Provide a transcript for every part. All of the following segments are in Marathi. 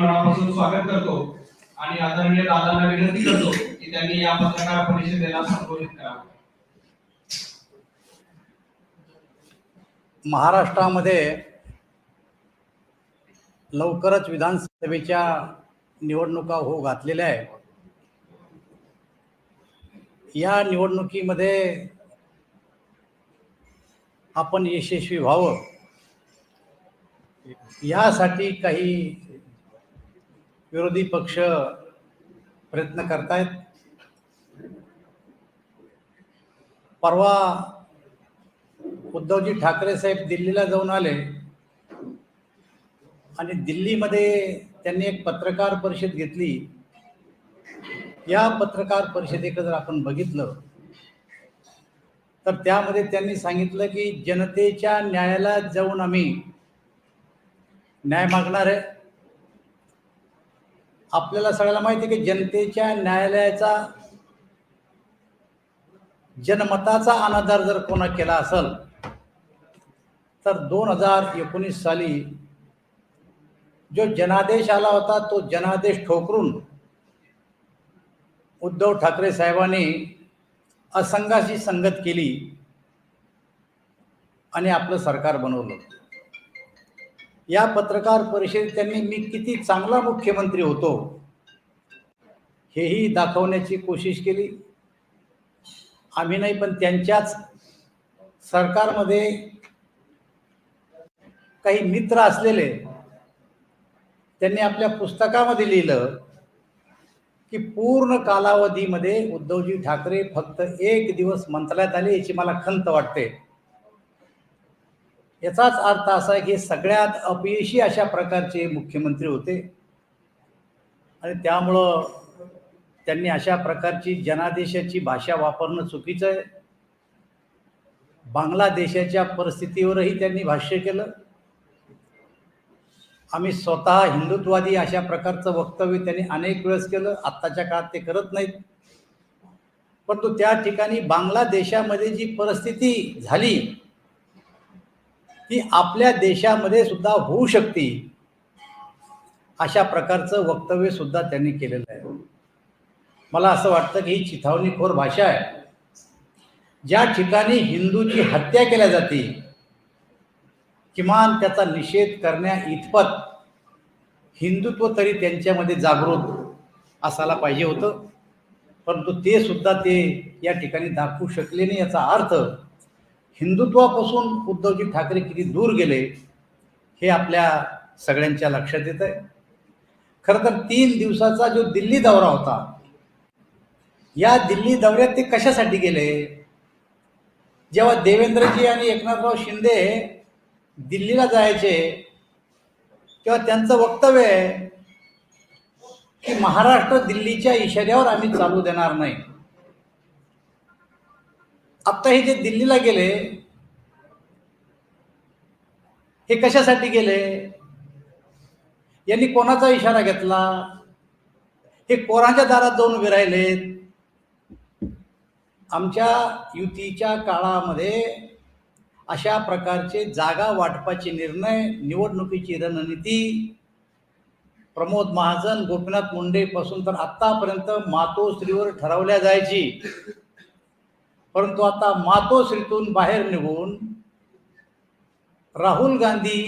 मनापासून स्वागत करतो आणि आदरणीय दादांना विनंती करतो की त्यांनी या पत्रकार परिषदेला संबोधित करावं. महाराष्ट्रामध्ये लवकरच विधानसभेच्या निवडणुका हो घातलेल्या आहे या निवडणुकीमध्ये आपण यशस्वी व्हावं. यासाठी काही विरोधी पक्ष प्रयत्न करतायत. परवा उद्धवजी ठाकरे साहेब दिल्लीला जाऊन आले आणि दिल्लीमध्ये त्यांनी एक पत्रकार परिषद घेतली. या पत्रकार परिषदेकडे जर आपण बघितलं तर त्यामध्ये त्यांनी सांगितलं की जनतेच्या न्यायाला जाऊन आम्ही न्याय मागणार आहे. आपल्याला सगळ्याला माहिती आहे की जनतेच्या न्यायालयाचा जनमताचा अनादर जर कोणा केला असेल तर दोन हजार एकोणीस साली जो जनादेश आला होता तो जनादेश ठोकरून उद्धव ठाकरे साहेबांनी असंघाशी संगत केली आणि आपलं सरकार बनवलं. या पत्रकार परिषदेत त्यांनी मी किती चांगला मुख्यमंत्री होतो हेही दाखवण्याची कोशिश केली. आम्ही नाही पण त्यांच्याच सरकारमध्ये काही मित्र असलेले त्यांनी आपल्या पुस्तकामध्ये लिहिलं की पूर्ण कालावधीमध्ये उद्धवजी ठाकरे फक्त एक दिवस मंत्रालयात आले याची मला खंत वाटते. याचाच अर्थ असा आहे की सगळ्यात अपयशी अशा प्रकारचे मुख्यमंत्री होते. आणि त्यामुळं त्यांनी अशा प्रकारची जनादेशाची भाषा वापरणं चुकीचं आहे. बांगलादेशाच्या परिस्थितीवरही त्यांनी भाष्य केलं. आम्ही स्वतः हिंदुत्ववादी अशा प्रकारचं वक्तव्य त्यांनी अनेक वेळेस केलं. आत्ताच्या काळात ते करत नाहीत. परंतु त्या ठिकाणी बांगलादेशामध्ये जी परिस्थिती झाली ती आपल्या देशामध्ये सुद्धा होऊ शकते. अशा प्रकारचं वक्तव्य सुद्धा त्यांनी केलेलं आहे. मला असं वाटतं की ही चिथावणीखोर भाषा आहे. ज्या ठिकाणी हिंदूची हत्या केल्या जाते किमान त्याचा निषेध करण्या इतपत हिंदुत्व तरी त्यांच्यामध्ये जागृत असायला पाहिजे होतं. परंतु ते सुद्धा ते या ठिकाणी दाखवू शकले नाही याचा अर्थ हिंदुत्वापासून उद्धवजी ठाकरे किती दूर गेले हे आपल्या सगळ्यांच्या लक्षात येत आहे खरं तर तीन दिवसाचा जो दिल्ली दौरा होता या दिल्ली दौऱ्यात ते कशासाठी गेले? जेव्हा देवेंद्रजी आणि एकनाथराव शिंदे दिल्लीला जायचे तेव्हा त्यांचं वक्तव्य आहे की महाराष्ट्र दिल्लीच्या इशाऱ्यावर आम्ही चालू देणार नाही. आता हे जे दिल्लीला गेले हे कशासाठी गेले? यांनी कोणाचा इशारा घेतला? हे कोणाच्या दारात जाऊन उभे राहिलेत. आमच्या युतीच्या काळामध्ये अशा प्रकारचे जागा वाटपाचे निर्णय निवडणुकीची रणनीती प्रमोद महाजन गोपीनाथ मुंडे पासून तर आतापर्यंत मातोश्रीवर ठरवल्या जायची. परंतु आता मातोश्रीतून बाहेर निघून राहुल गांधी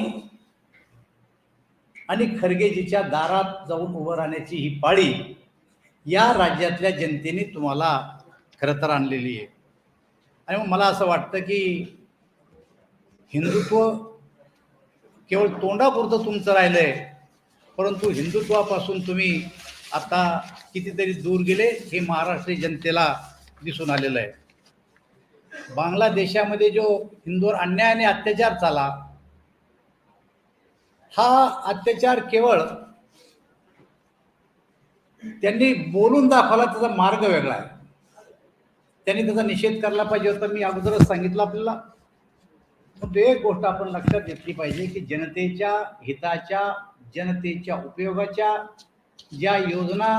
आणि खरगेजीच्या दारात जाऊन उभं राहण्याची ही पाळी या राज्यातल्या जनतेने तुम्हाला खरं तर आणलेली आहे. आणि मग मला असं वाटतं की हिंदुत्व केवळ तोंडापुरतं तुमचं राहिलं आहे परंतु हिंदुत्वापासून तुम्ही आता कितीतरी दूर गेले हे महाराष्ट्रीय जनतेला दिसून आलेलं आहे. बांगलादेशामध्ये जो हिंदूवर अन्याय आणि अत्याचार झाला हा अत्याचार केवळ त्यांनी बोलून दाखवला त्याचा मार्ग वेगळा आहे. त्यांनी त्याचा निषेध करायला पाहिजे होता मी अगोदरच सांगितलं आपल्याला. पण एक गोष्ट आपण लक्षात घेतली पाहिजे की जनतेच्या हिताच्या जनतेच्या उपयोगाच्या ज्या योजना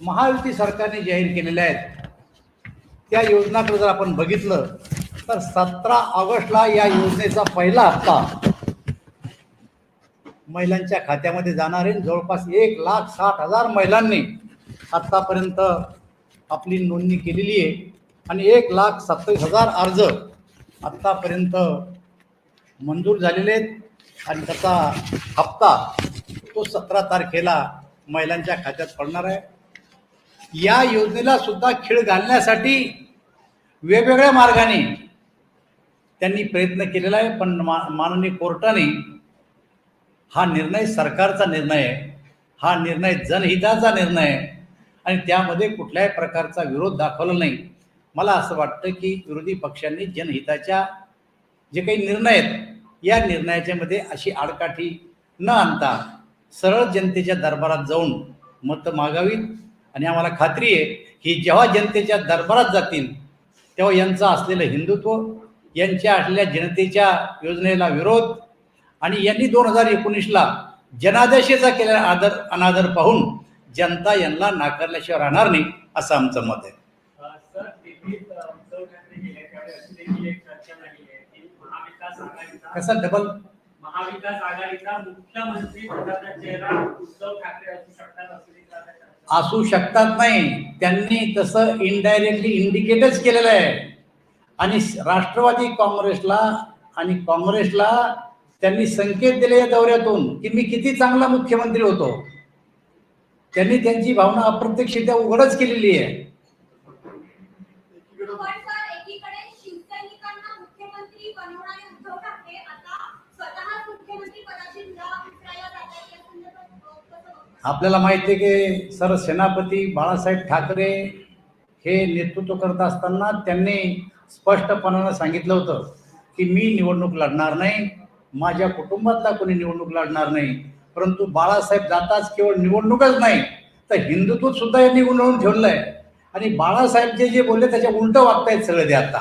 महायुती सरकारने जाहीर केलेल्या आहेत त्या योजनाकडे जर आपण बघितलं तर सतरा ऑगस्टला या योजनेचा पहिला हप्ता महिलांच्या खात्यामध्ये जाणार आहे. जवळपास एक लाख साठ हजार महिलांनी आत्तापर्यंत आपली नोंदणी केलेली आहे. आणि एक लाख सत्तावीस हजार अर्ज आत्तापर्यंत मंजूर झालेले आहेत. आणि त्याचा हप्ता तो सतरा तारखेला महिलांच्या खात्यात पडणार आहे. या योजनेला सुद्धा खीळ घालण्यासाठी वेगवेगळ्या मार्गाने त्यांनी प्रयत्न केलेला आहे पण मा माननीय कोर्टाने हा निर्णय सरकारचा निर्णय आहे. हा निर्णय जनहिताचा निर्णय आहे. आणि त्यामध्ये कुठल्याही प्रकारचा विरोध दाखवला नाही. मला असं वाटतं की विरोधी पक्षांनी जनहिताच्या जे काही निर्णय आहेत या निर्णयाच्यामध्ये अशी आडकाठी न आणता सरळ जनतेच्या दरबारात जाऊन मतं मागावीत. आणि आम्हाला खात्री आहे की जेव्हा जनतेच्या दरबारात जातील तेव्हा यांचं असलेलं हिंदुत्व यांच्या असलेल्या जनतेच्या योजनेला विरोध आणि यांनी दोन हजार एकोणीसला जनादेशाचा केलेला आदर अनादर पाहून जनता यांना नाकारल्याशिवाय राहणार नाही असं आमचं मत आहे. कसा डबल? महाविकास आघाडीचा मुख्यमंत्री पदाचा चेहरा उद्धव ठाकरे असू शकतात असू शकतात नाही. त्यांनी तसं इनडायरेक्टली इंडिकेटच केलेलं आहे. आणि राष्ट्रवादी काँग्रेसला आणि काँग्रेसला त्यांनी संकेत दिले या दौऱ्यातून की मी किती चांगला मुख्यमंत्री होतो. त्यांनी त्यांची भावना अप्रत्यक्षरित्या उघडच केलेली आहे. आपल्याला माहिती आहे की सर सेनापती बाळासाहेब ठाकरे हे नेतृत्व करत असताना त्यांनी स्पष्टपणानं सांगितलं होतं की मी निवडणूक लढणार नाही माझ्या कुटुंबातला कोणी निवडणूक लढणार नाही परंतु बाळासाहेब जाताच केवळ निवडणूकच नाही तर हिंदुत्व सुद्धा यांनी गुंडळून ठेवलं आहे आणि बाळासाहेब जे जे बोलले त्याच्या उलटं वागतायत सगळे ते आता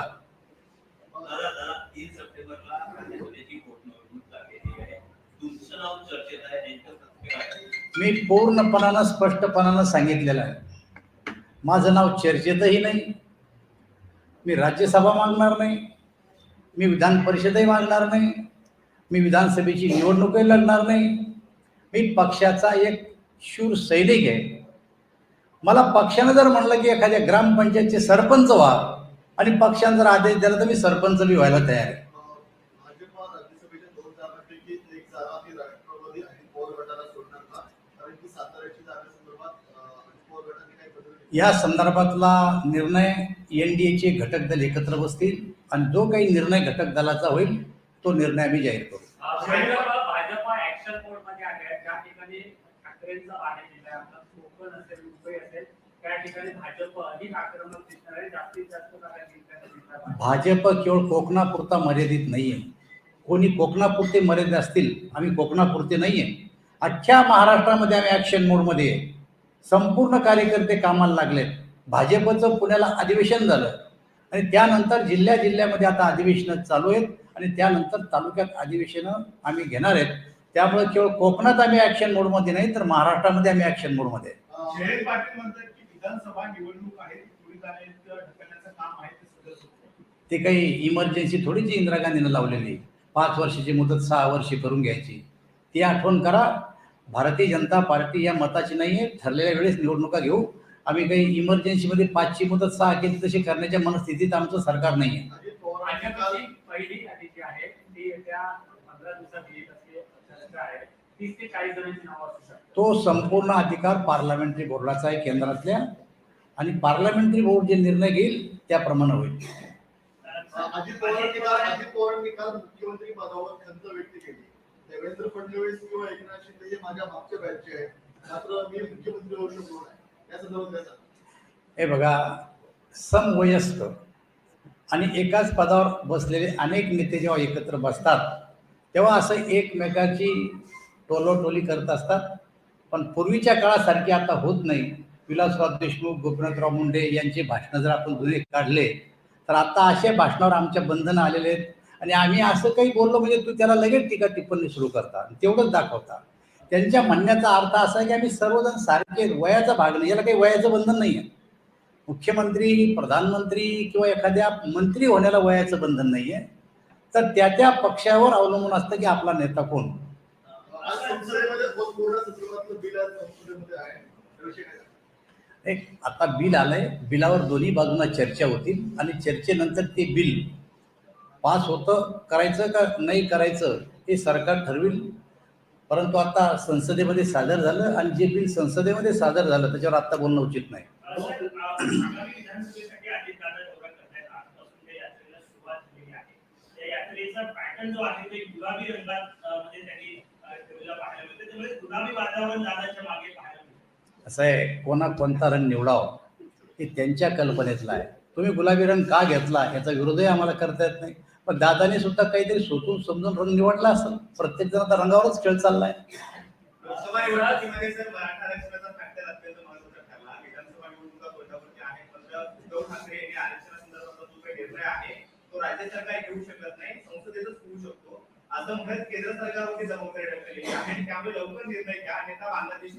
दादा दादा तीन सप्टेंबरला राज्यसभेची पोटनिवडणूक लागलेली आहे तुमचं नाव चर्चेत आहे नेमकं सत्य काय आहे? मी पूर्णपणानं स्पष्टपणानं सांगितलेलं आहे. माझं नाव चर्चेतही नाही. मी राज्यसभा मागणार नाही. मी विधान परिषदही मागणार नाही. मी विधानसभेची निवडणूकही लढणार नाही. मी पक्षाचा एक शूर सैनिक आहे. मला पक्षानं जर म्हणलं की एखाद्या ग्रामपंचायतचे सरपंच व्हा आणि पक्षानं जर आदेश दिला तर मी सरपंच बी व्हायला तयार आहे भाजपा राज्यसभेच्या दोन जागांपैकी एक जागा ती राष्ट्रवादी आणि पवार गटाला सोडणार का कारण की साताऱ्याची जागेसंदर्भात अं, पवार गटाने काही बदल केले. या संदर्भातला निर्णय एन डी एचे घटक दल एकत्र बसतील आणि जो काही निर्णय घटक दलाचा होईल तो निर्णय आम्ही जाहीर करू. अ, भाजप ऍक्शन केवळ कोकणापुरता मर्यादित नाही आहे कोणी कोकणापुरते मर्यादित असतील आम्ही कोकणापुरते नाही आहे अख्ख्या महाराष्ट्रामध्ये आम्ही ॲक्शन मोडमध्ये आहे. संपूर्ण कार्यकर्ते कामाला लागलेत. भाजपचं पुण्याला अधिवेशन झालं. आणि त्यानंतर जिल्ह्या जिल्ह्यामध्ये आता अधिवेशनं चालू आहेत. आणि त्यानंतर तालुक्यात अधिवेशनं आम्ही घेणार आहेत. त्यामुळे केवळ कोकणात आम्ही ॲक्शन मोडमध्ये नाही तर महाराष्ट्रामध्ये आम्ही ॲक्शन मोडमध्ये ते काही इमर्जन्सी थोडीच इंदिरा गांधीनं लावलेली पाच वर्षाची मुदत सहा वर्षे करून घ्यायची. ती आठवण करा. भारतीय जनता पार्टी या मताची नाही आहे. ठरलेल्या वेळेस निवडणुका घेऊ. आम्ही काही इमर्जन्सीमध्ये पाचची मुदत सहा केली तशी करण्याच्या मनस्थितीत आमचं सरकार नाही आहे. ती संपूर्ण अधिकार पार्लमेंटरी बोर्डाचा आहे केंद्रातल्या. आणि पार्लमेंटरी बोर्ड जे निर्णय घेईल त्याप्रमाणे होईल. अजित पवारांनी काल अजित पवारांनी काल मुख्यमंत्री पदावर खंत व्यक्त केली. देवेंद्र फडणवीस किंवा एकनाथ शिंदे हे माझ्या मागच्या बॅचचे आहेत. मात्र मी मुख्यमंत्री होऊ शकलो नाही. या संदर्भात काय हे बघा समवयस्क आणि एकाच पदावर बसलेले अनेक नेते जेव्हा एकत्र बसतात तेव्हा असं एकमेकाची टोलोटोली करत असतात. पण पूर्वीच्या काळासारखी आता होत नाही. विलासराव देशमुख गोपीनाथराव मुंडे यांचे भाषणं जर आपण जुने काढले तर आता असे भाषणावर आमच्या बंधनं आलेले आहेत. आणि आम्ही असं काही बोललो म्हणजे तू त्याला लगेच टीका टिप्पणी सुरू करता तेवढंच दाखवता. त्यांच्या म्हणण्याचा अर्थ असा आहे की आम्ही सर्वजण सारखे वयाचा भाग नाही याला काही वयाचं बंधन नाही आहे. मुख्यमंत्री प्रधानमंत्री किंवा एखाद्या मंत्री होण्याला वयाचं बंधन नाही आहे. तर त्या त्या पक्षावर अवलंबून असतं की आपला नेता कोण? बिल आहे आता बिल आलंय बिलावर दोन्ही बाजूंना चर्चा होतील आणि चर्चेनंतर ते बिल पास होतं करायचं का नाही करायचं हे सरकार ठरविल. परंतु आता संसदेमध्ये सादर झालं आणि जे बिल संसदेमध्ये सादर झालं त्याच्यावर आत्ता बोलणं उचित नाही. असं आहे कोणा कोणता रंग निवडाव हे त्यांच्या कल्पनेतला आहे. तुम्ही गुलाबी रंग का घेतला याचा विरोधही आम्हाला करता येत नाही. पण दादाने सुद्धा काहीतरी सोचून समजून रंग निवडला असेल. प्रत्येक जण आता रंगावरच खेळ चाललाय. राज्य सरकार घेऊ शकत नाही. संसदेतच होऊ शकतो.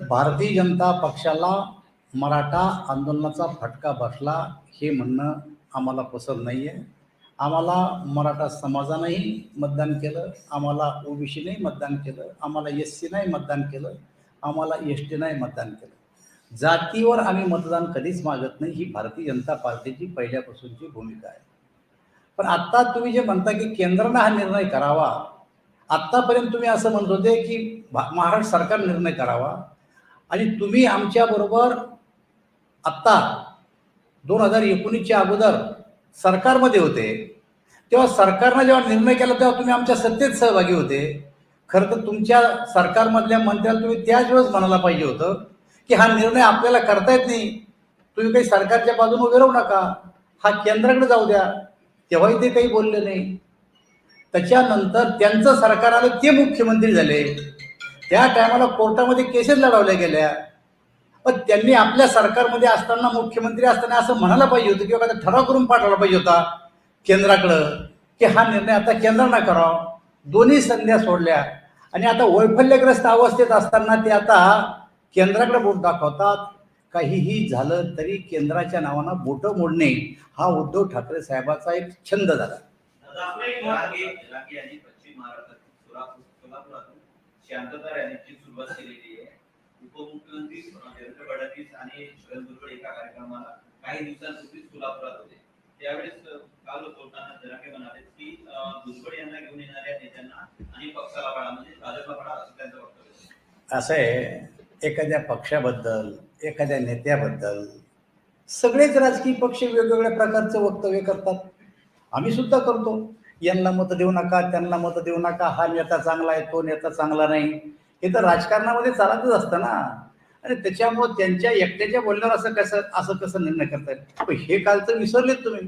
भारतीय जनता पक्षाला मराठा आंदोलनाचा फटका बसला हे म्हणणं आम्हाला पसंत नाही आहे आम्हाला मराठा समाजानंही मतदान केलं आम्हाला ओबीसीनेही मतदान केलं आम्हाला एस सीनाही मतदान केलं आम्हाला एस टीनाही मतदान केलं. जातीवर आम्ही मतदान कधीच मागत नाही ही भारतीय जनता पार्टीची पहिल्यापासूनची भूमिका आहे. पण आत्ता तुम्ही जे म्हणता की केंद्रानं हा निर्णय करावा आत्तापर्यंत तुम्ही असं म्हणत होते की भा- महाराष्ट्र सरकार निर्णय करावा आणि तुम्ही आमच्याबरोबर आत्ता दोन हजार एकोणीसच्या अगोदर सरकारमध्ये होते. तेव्हा सरकारनं जेव्हा निर्णय केला तेव्हा तुम्ही आमच्या सत्तेत सहभागी होते. खरं तर तुमच्या सरकारमधल्या मंत्र्याला तुम्ही त्याच वेळेस म्हणायला पाहिजे होतं की हा निर्णय आपल्याला करता येत नाही. तुम्ही काही सरकारच्या बाजूने उभे राहू नका. हा केंद्राकडे जाऊ द्या. तेव्हाही ते काही बोलले नाही. त्याच्यानंतर त्यांचं सरकार आलं ते मुख्यमंत्री झाले. त्या टायमाला कोर्टामध्ये केसेस लढवल्या गेल्या. पण त्यांनी आपल्या सरकारमध्ये असताना मुख्यमंत्री असताना असं म्हणायला पाहिजे होतं किंवा एखादा ठराव करून पाठवला पाहिजे होता केंद्राकडं की हा निर्णय आता केंद्रानं करावा. दोन्ही संध्या सोडल्या. आणि आता वैफल्यग्रस्त अवस्थेत असताना ते आता केंद्राकडे बोट दाखवतात. काहीही झालं तरी केंद्राच्या नावानं बोटं मोडणे हा उद्धव ठाकरे साहेबाचा एक छंद झाला. शांतता रॅलीची सुरुवात केलेली उपमुख्यमंत्री देवेंद्र फडणवीस आणि शरद भुजबळ एका कार्यक्रमाला काही दिवसांपूर्वीच सोलापुरात होते. त्यावेळेस काल बोलताना जरांगे म्हणाले की अ, भुजबळ यांना घेऊन येणाऱ्या नेत्यांना आणि पक्षाला पाडा म्हणजे भाजपला पाडा असं त्यांचं वक्तव्य असं आहे एखाद्या पक्षाबद्दल एखाद्या नेत्याबद्दल सगळेच राजकीय पक्ष वेगवेगळ्या प्रकारचं वक्तव्य करतात. आम्ही सुद्धा करतो. यांना मतं देऊ नका त्यांना मतं देऊ नका हा नेता चांगला आहे तो नेता चांगला नाही. हे तर राजकारणामध्ये चालतच असतं ना. आणि त्याच्यामुळं त्यांच्या एकट्याच्या बोलण्यावर असं कसं असं कसं निर्णय करतात पण हे कालचं विसरलेत तुम्ही.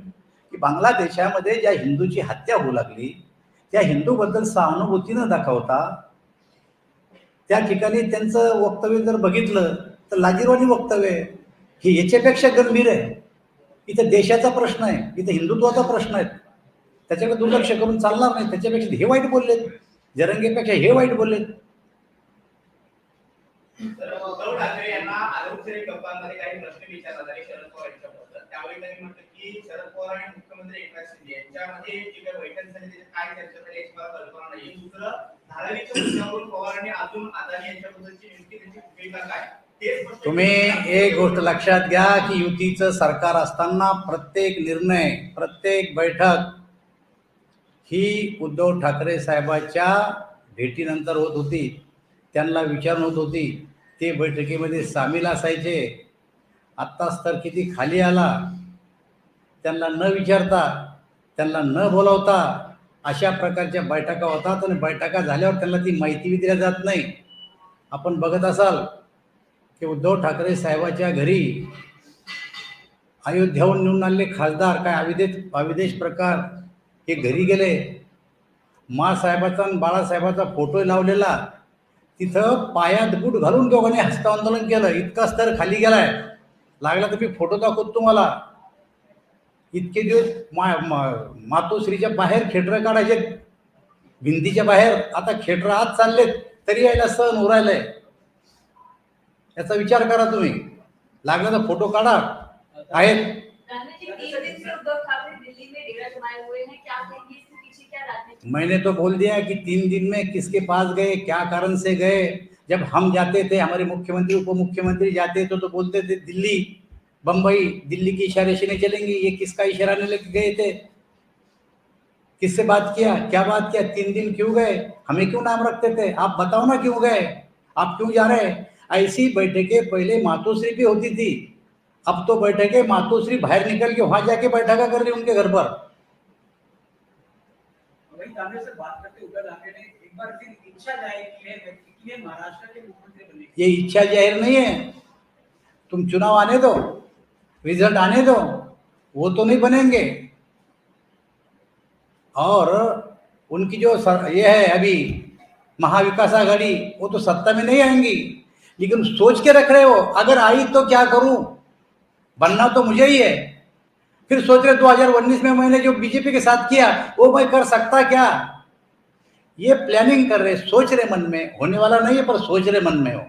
की बांगलादेशामध्ये ज्या हिंदूची हत्या होऊ लागली त्या हिंदूबद्दल सहानुभूती न दाखवता त्या ठिकाणी त्यांचं वक्तव्य जर बघितलं तर लाजीरवाणी वक्तव्य आहे. हे याच्यापेक्षा गंभीर आहे. इथं देशाचा प्रश्न आहे. इथं हिंदुत्वाचा प्रश्न आहे. त्याच्याकडे दुर्लक्ष करून चालणार नाही. त्याच्यापेक्षा हे वाईट बोललेत. जरंगेपेक्षा हे वाईट बोललेत. तर उद्धव ठाकरे यांना आरोग्य कप्पांमध्ये काही प्रश्न विचारला झाले शरद पवार यांच्याबद्दल त्यावेळी त्यांनी म्हटलं की शरद पवार आणि मुख्यमंत्री एकनाथ शिंदे यांच्यामध्ये जी काही बैठक झाली त्याच्यात काय चर्चा झाली याची मला कल्पना नाही. दुसरं धारावीच्या मुद्द्यावरून पवारांनी अजून अदानी यांच्याबद्दलची नेमकी त्यांची भूमिका काय? ते स्पष्ट तुम्ही. एक गोष्ट लक्षात घ्या की युतीचं सरकार असताना प्रत्येक निर्णय प्रत्येक बैठक ही उद्धव ठाकरे साहेबाच्या भेटीनंतर होत होती. त्यांना विचारून होत होती. ते बैठकीमध्ये सामील असायचे. आत्ताच तर किती खाली आला. त्यांना न विचारता त्यांना न बोलावता अशा प्रकारच्या बैठका होतात आणि बैठका झाल्यावर त्यांना ती माहिती दिल्या जात नाही. आपण बघत असाल की उद्धव ठाकरे साहेबाच्या घरी अयोध्याहून निवडून आलेले खासदार काय अविदेश अविदेश प्रकार हे घरी गेले. मासाहेबाचा आणि बाळासाहेबाचा फोटो लावलेला. तिथं पायात बूट घालून दोघांनी हस्तांदोलन केलं. इतका स्तर खाली गेलाय. लागला तर मी फोटो दाखवतो तुम्हाला. इतके दिवस मा मा- मातोश्रीच्या बाहेर खेटरं काढायचे. भिंतीच्या बाहेर. आता खेटरं आत चाललेत. तरी यायला सण उरायलाय याचा विचार करा तुम्ही. लागला तर फोटो काढा. आहेत. मैंने तो बोल दिया कि तीन दिन में किसके पास गए, क्या कारण से गए? जब हम जाते थे, हमारे मुख्यमंत्री उप मुख्यमंत्री जाते थे तो बोलते थे, दिल्ली बम्बई दिल्ली की इशारे से नहीं चलेंगे, ये किसका इशारा नहीं लेके गए थे? किससे बात किया? क्या बात किया? तीन दिन क्यों गए? हमें क्यों नाम रखते थे? आप बताओ ना क्यों गए? आप क्यों जा रहे? ऐसी बैठकें पहले मातोश्री भी होती थी। अब तो बैठकें मातोश्री बाहर निकल के वहाँ जाके बैठका कर रही उनके घर पर। वही कांग्रेस से बात करते उद्धव ठाकरे ने एक बार फिर इच्छा ज़ाहिर की है व्यक्ति की महाराष्ट्र के मुख्यमंत्री बनने की ये इच्छा ज़ाहिर नहीं है। तुम चुनाव आने दो रिज़ल्ट आने दो वो तो नहीं बनेंगे। और उनकी जो सर, ये है अभी महाविकास आघाड़ी वो तो सत्ता में नहीं आएँगी। लेकिन सोच के रख रहे हो अगर आई तो क्या करूँ? बनना तो मुझे ही है। फिर सोच रहे 2019 में मैंने जो बीजेपी के साथ किया वो मैं कर सकता क्या? ये प्लानिंग कर रहे सोच रहे मन में होने वाला नहीं है पर सोच रहे मन में हो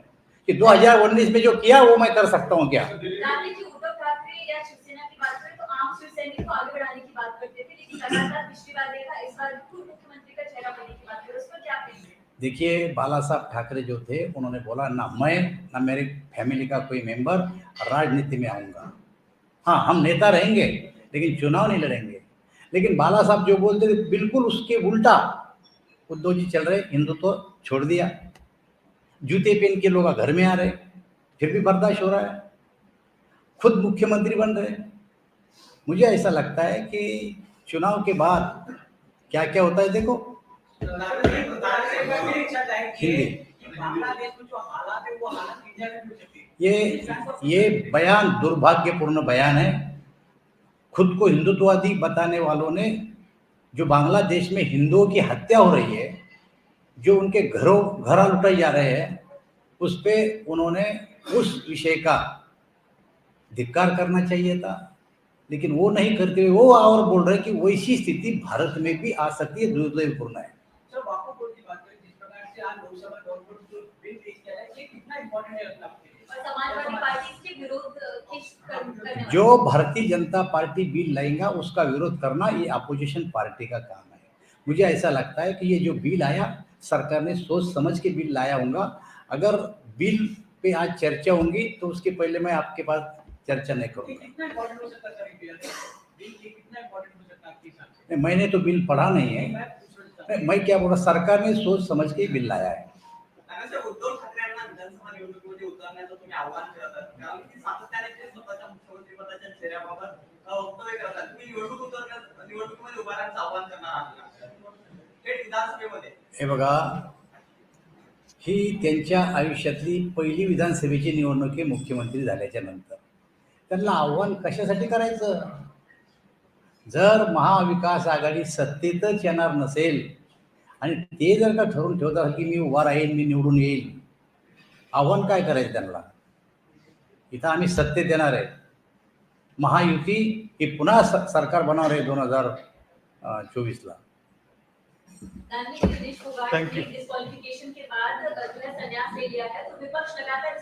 कि 2019 में जो किया वो मैं कर सकता हूँ क्या? तो देखिए बाला साहब ठाकरे जो थे उन्होंने बोला ना मैं ना मेरी फैमिली का कोई मेंबर राजनीति में आऊँगा। हाँ हम नेता रहेंगे लेकिन चुनाव नहीं लड़ेंगे। लेकिन बाला साहब जो बोलते थे, बिल्कुल उसके उल्टा। उद्धव जी चल रहे हिंदुत्व तो छोड़ दिया। जूते पहन के लोग घर में आ रहे, फिर भी बर्दाश्त हो रहा है। खुद मुख्यमंत्री बन रहे। मुझे ऐसा लगता है कि चुनाव के बाद क्या क्या होता है, देखो। हिंदी। ये ये बयान दुर्भाग्यपूर्ण बयान है। खुद को हिंदुत्ववादी बताने वालों ने जो बांग्लादेश में हिंदुओं की हत्या हो रही है, जो उनके घरों, घरा लुटाए जा रहे हैं, उस पे उन्होंने उस विषय का धिक्कार करना चाहिए था। लेकिन वो नहीं करते हुए वो और बोल रहे कि वैसी स्थिति भारत में भी आ सकती है दुर्दैवपूर्ण है सर वापस बोल की बात करें जिस प्रकार से आज लोकसभा गवर्नमेंट जो बिल पेश किया है ये कितना इंपॉर्टेंट है आपके लिए और समाजवादी पार्टी इसके विरोध किस कर- करने वाली? जो भारतीय जनता पार्टी बिल लाएगा उसका विरोध करना ये अपोजिशन पार्टी का काम है। मुझे ऐसा लगता है कि ये जो बिल आया सरकार ने सोच समझ के बिल लाया होगा। अगर बिल पे आज चर्चा होंगी तो उसके पहले मैं आपके पास चर्चा नहीं ये करूंगा कितना इंपॉर्टेंट हो सकता है सर इंडिया में बिल ये कितना इंपॉर्टेंट हो सकता है आपके हिसाब से? नहीं, मैंने तो बिल पढ़ा नहीं है। मैं पूछ रहा था। नहीं, मैं क्या बोला सरकार ने सोच समझ के बिल लाया है त्यानंतर उद्धव ठाकरे यांना विधानसभा तुम्ही आव्हान करत आहात. कारण की सातत्याने ते स्वतःच्या मुख्यमंत्री पदाच्या चेहऱ्याबाबत वक्तव्य तुम्ही निवडणूक निवडणुकीमध्ये उभा राहण्याचं आव्हान करणार आहात थेट विधानसभेमध्ये. हे बघा ही त्यांच्या आयुष्यातली पहिली विधानसभेची निवडणूक आहे मुख्यमंत्री झाल्याच्यानंतर. त्यांना आव्हान कशासाठी करायचं? जर महाविकास आघाडी सत्तेतच येणार नसेल आणि ते जर का ठरवून ठेवत असेल की मी उभा राहील मी निवडून येईल आव्हान काय करायचं त्यांना? इथं आम्ही सत्तेत येणार आहे. महायुती ही पुन्हा स- सरकार बनवणार आहे दोन हजार चोवीसला.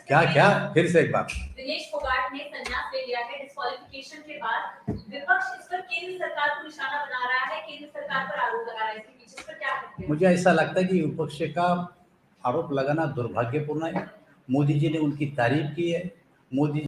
क्या क्या? फिर से एक बार। दिनेश फोगाट ने संन्यास ले लिया है डिस्क्वालिफिकेशन के बाद। विपक्ष इस पर केंद्र सरकार को निशाना बना रहा है केंद्र सरकार पर आरोप लगा रहा है इसके पीछे इस पर क्या मुझे ऐसा लगता है कि विपक्ष का आरोप लगाना दुर्भाग्यपूर्ण है। मोदी जी ने उनकी तारीफ की है मोदी